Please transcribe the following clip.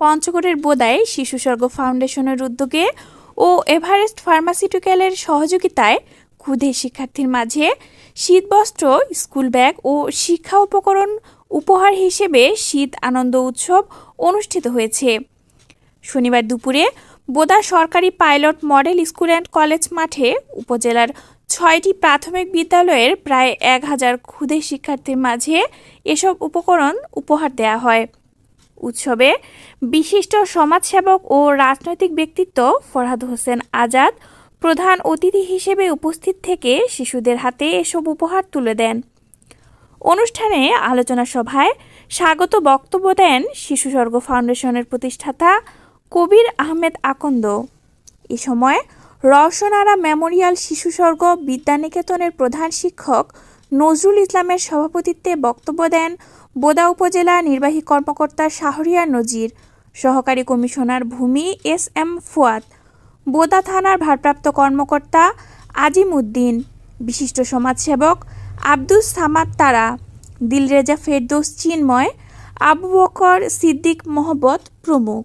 পঞ্চগড়ের বোদায় শিশু স্বর্গ ফাউন্ডেশনের উদ্যোগে ও এভারেস্ট ফার্মাসিউটিক্যালের সহযোগিতায় ক্ষুদে শিক্ষার্থীর মাঝে শীতবস্ত্র, স্কুল ব্যাগ ও শিক্ষা উপকরণ উপহার হিসেবে শীত আনন্দ উৎসব অনুষ্ঠিত হয়েছে। শনিবার দুপুরে বোদা সরকারি pilot model school and college মাঠে উপজেলার ছয়টি প্রাথমিক বিদ্যালয়ের প্রায় এক হাজার ক্ষুদে শিক্ষার্থীর মাঝে এসব উপকরণ উপহার দেওয়া হয়। উৎসবে বিশিষ্ট সমাজসেবক ও রাজনৈতিক ব্যক্তিত্ব ফরহাদ হোসেন আজাদ প্রধান অতিথি হিসেবে উপস্থিত থেকে শিশুদের হাতে এসব উপহার তুলে দেন। অনুষ্ঠানে আলোচনা সভায় স্বাগত বক্তব্য দেন শিশু স্বর্গ ফাউন্ডেশনের প্রতিষ্ঠাতা কবির আহমেদ আকন্দ। এ সময় রওশনারা মেমোরিয়াল শিশু স্বর্গ বিদ্যানিকেতনের প্রধান শিক্ষক নজরুল ইসলামের সভাপতিত্বে বক্তব্য দেন বোদা উপজেলা নির্বাহী কর্মকর্তা শাহরিয়ার নজির, সহকারী কমিশনার ভূমি এস এম ফুয়াদ, বোদা থানার ভারপ্রাপ্ত কর্মকর্তা আজিম উদ্দিন, বিশিষ্ট সমাজসেবক আব্দুস সামাদ তারা, দিলরেজা ফেরদৌস চিন্ময়, আবু বকর সিদ্দিক মোহব্বত প্রমুখ।